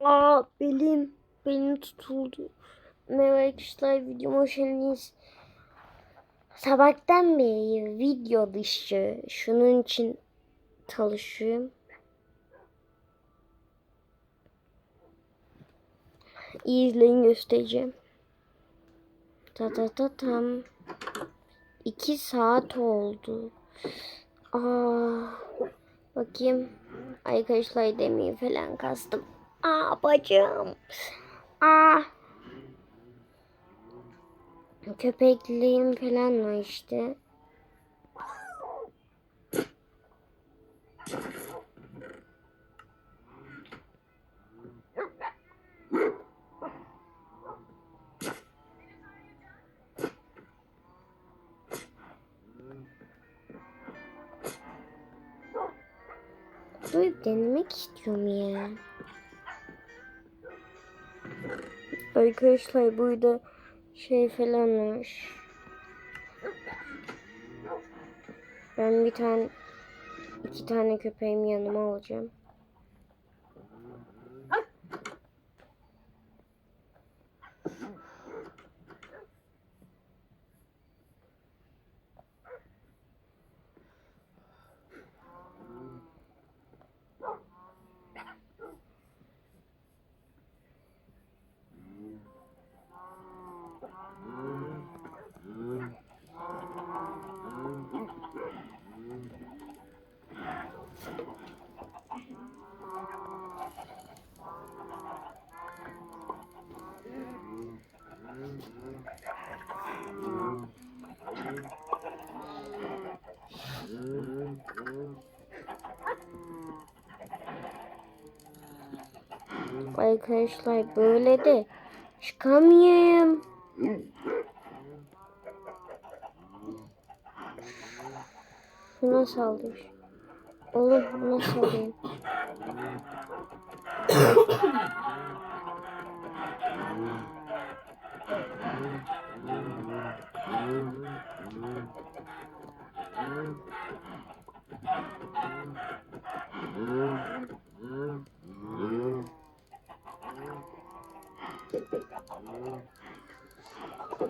Aa belim. Belim tutuldu. Merhaba arkadaşlar videoma hoş geldiniz. Sabahtan beri video dışı şunun için çalışıyorum. İyi izleyin göstereceğim. Ta ta ta tam. İki saat oldu. Aa, bakayım. Arkadaşlar demeyi falan kastım. Aa bacım. Aa. Köpekliğim falan var işte. Dur denemek istiyorum ya. Arkadaşlar burada şey falan var. Ben bir tane iki tane köpeğimi yanıma alacağım. Arkadaşlar böyle de çıkamayayım. Şuna saldır. Oğlum buna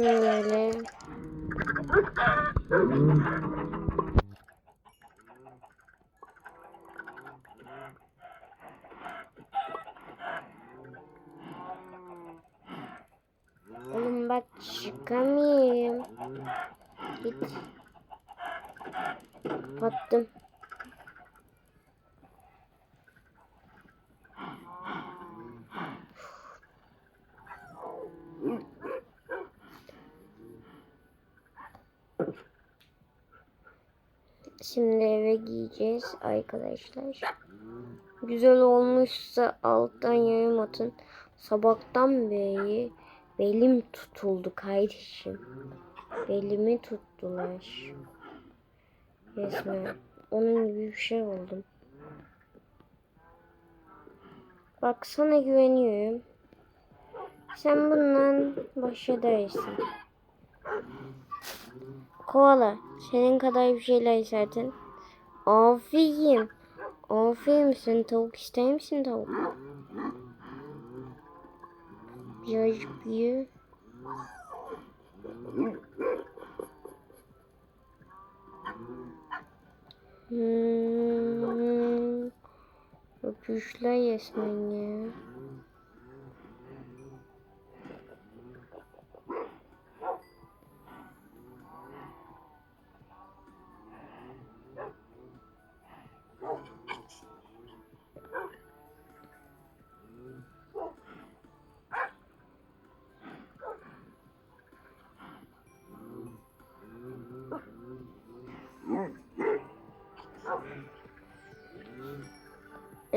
Şöyle. Oğlum bak çıkamayayım. Git. Battım. Şimdi eve giyeceğiz arkadaşlar. Güzel olmuşsa alttan yorum atın. Sabahtan beri belim tutuldu kardeşim. Belimi tuttular. Resmen. Onun gibi bir şey oldum. Bak sana güveniyorum. Sen bundan baş edersin. Koala. Senin kadar bir şeyler zaten. Aferin. Aferin sen tavuk ister misin tavuk? Birazcık büyü. Hmm. Öpüşler resmen ya.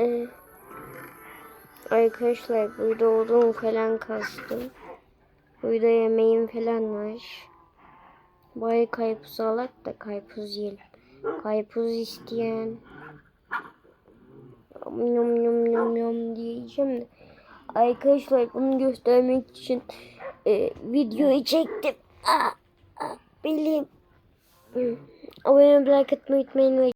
Ee, arkadaşlar burada odun falan kastım. Burada yemeğim falan var. Bari karpuz alak da karpuz yiyelim. Karpuz isteyen. Yum yum yum yum diyeceğim de. Arkadaşlar bunu göstermek için e, videoyu çektim. Aa, aa, belim. Hı. Abone olmayı, like atmayı unutmayın.